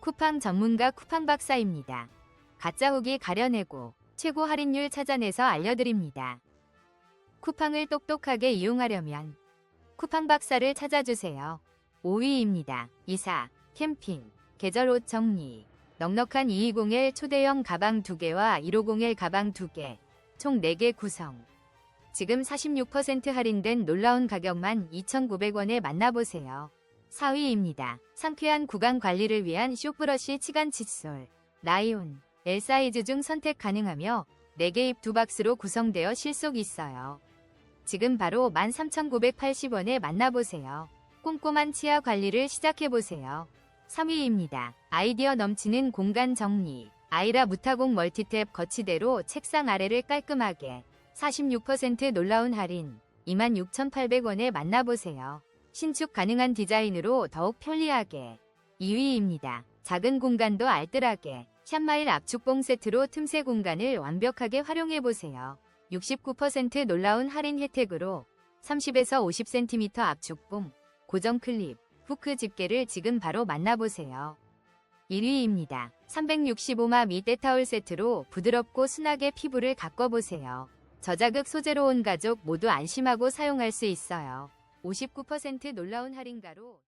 쿠팡 전문가 쿠팡 박사입니다. 가짜 후기 가려내고 최고 할인율 찾아내서 알려드립니다. 쿠팡을 똑똑하게 이용하려면 쿠팡 박사를 찾아주세요. 5위입니다. 이사, 캠핑, 계절 옷 정리, 넉넉한 220L 초대형 가방 2개와 150L 가방 2개, 총 4개 구성. 지금 46% 할인된 놀라운 가격만 2,900원에 만나보세요. 4위입니다. 상쾌한 구강 관리를 위한 쇼브러쉬 치간 칫솔, 라이온, L 사이즈 중 선택 가능하며 4개 입 2박스로 구성되어 실속 있어요. 지금 바로 13,980원에 만나보세요. 꼼꼼한 치아 관리를 시작해보세요. 3위입니다. 아이디어 넘치는 공간 정리. 아이라 무타공 멀티탭 거치대로 책상 아래를 깔끔하게 46% 놀라운 할인 26,800원에 만나보세요. 신축 가능한 디자인으로 더욱 편리하게 2위입니다. 작은 공간도 알뜰하게 샵마일 압축봉 세트로 틈새 공간을 완벽하게 활용해보세요. 69% 놀라운 할인 혜택으로 30에서 50cm 압축봉, 고정 클립, 후크 집게를 지금 바로 만나보세요. 1위입니다. 365마 미때 타올 세트로 부드럽고 순하게 피부를 가꿔보세요. 저자극 소재로 온 가족 모두 안심하고 사용할 수 있어요. 59% 놀라운 할인가로